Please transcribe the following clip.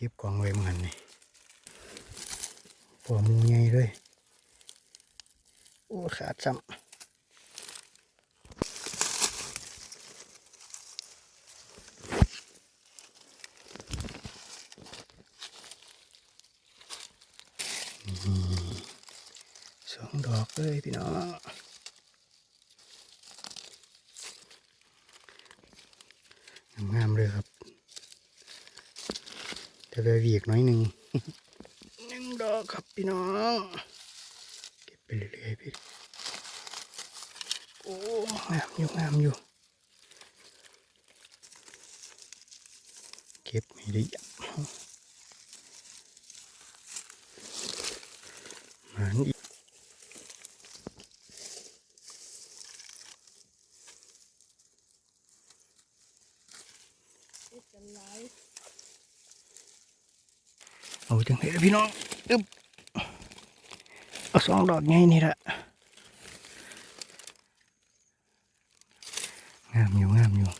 เก็บกองไว้เหมือนนี่ปอมูใหญ่เลยโอ้ขาดซ้ำสองดอกเลยพี่น้องงามๆเลยครับ จะเลยวีกน้อยหนึ่งหนึ่งดอกครับพี่น้อง เก็บไปเรื่อยๆพี่โอ้งามอยู่งามอยู่ เก็บไม่ได้ยับมันอีกเอาจังเลยพี่น้องอึ๊บเอาสองดอกไงนี่แหละงามอยู่งามอยู่